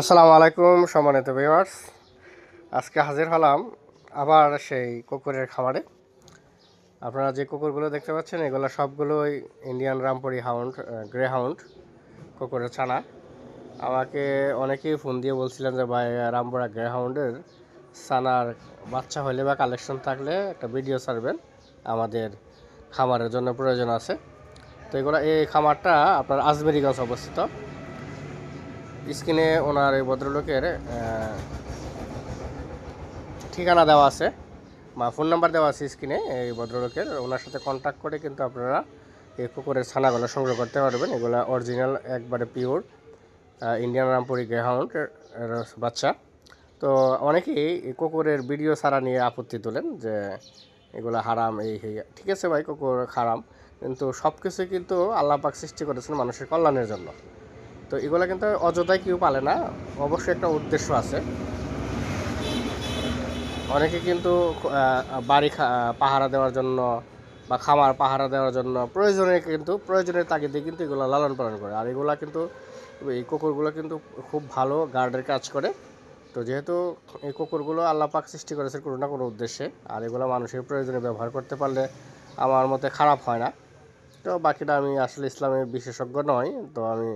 আসসালামু আলাইকুম, সম্মানিত ভিউয়ার্স আজকে হাজির হলাম আবার সেই কুকুরের খামারে। আপনারা যে কুকুরগুলো দেখতে পাচ্ছেন, এগুলো সবগুলোই Indian Rampuri hound grey hound কুকুরের ছানা। আমাকে অনেকেই ফোন দিয়ে বলছিলেন যে, ভাই, রামপুরা গ্রে হাউন্ডের ছানার বাচ্চা হলে বা কালেকশন থাকলে একটা ভিডিও ছাড়বেন। আমাদের খামারের জন্য প্রয়োজন আছে। তো এগুলো, এই খামারটা আপনার আজমেরিগঞ্জ অবস্থিত। স্ক্রিনে ওনার এই ভদ্রলোকের ঠিকানা দেওয়া আছে বা ফোন নাম্বার দেওয়া আছে স্ক্রিনে এই ভদ্রলোকের। ওনার সাথে কন্ট্যাক্ট করে কিন্তু আপনারা এই কুকুরের ছানাগুলো সংগ্রহ করতে পারবেন। এগুলো অরিজিনাল একবারে পিওর ইন্ডিয়ান রামপুরি গ্রেহাউন্ড বাচ্চা। তো অনেকেই এই কুকুরের ভিডিও ছাড়া নিয়ে আপত্তি তোলেন যে এগুলো হারাম, এই ঠিক আছে ভাই, কুকুর হারাম, কিন্তু সব কিছু কিন্তু আল্লাহ পাক সৃষ্টি করেছেন মানুষের কল্যাণের জন্য। তো এগুলো কিন্তু অযথায় কেউ পালে না, অবশ্যই একটা উদ্দেশ্য আছে। অনেকে কিন্তু বাড়ি পাহারা দেওয়ার জন্য বা খামার পাহারা দেওয়ার জন্য প্রয়োজনে কিন্তু, প্রয়োজনের তাগিদে কিন্তু এগুলো লালন পালন করে। আর এগুলা কিন্তু, এই কুকুরগুলো কিন্তু খুব ভালো গার্ডের কাজ করে। তো যেহেতু এই কুকুরগুলো আল্লাহ পাক সৃষ্টি করেছে কোনো না কোনো উদ্দেশ্যে, আর এগুলো মানুষের প্রয়োজনে ব্যবহার করতে পারলে আমার মতে খারাপ হয় না। তো বাকিটা আমি আসলে ইসলামের বিশেষজ্ঞ নই তো আমি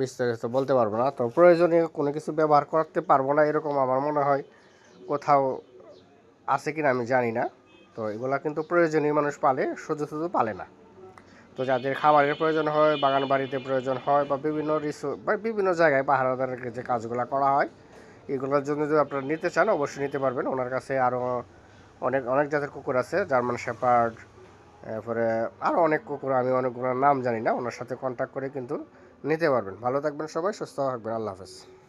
বিস্তারিত বলতে পারব না। তো প্রয়োজনীয় কোনো কিছু ব্যবহার করতে পারব না, এরকম আমার মনে হয় কোথাও আছে কিনা আমি জানি না। তো এগুলা কিন্তু প্রয়োজনীয় মানুষ পালে, শুধু শুধু পালে না। তো যাদের খাবারের প্রয়োজন হয়, বাগান বাড়িতে প্রয়োজন হয় বা বিভিন্ন রিসো, বা বিভিন্ন জায়গায় পাহারাদারের যে কাজগুলো করা হয়, এগুলোর জন্য যদি আপনারা নিতে চান, অবশ্যই নিতে পারবেন। ওনার কাছে আরও অনেক অনেক জাতের কুকুর আছে, জার্মান শেপার্ড এরপরে আরও অনেক কুকুর, আমি অনেকগুলোর নাম জানি না, ওনার সাথে কন্ট্যাক্ট করে কিন্তু নিতে পারবেন। ভালো থাকবেন সবাই, সুস্থ থাকবেন, আল্লাহ হাফেজ।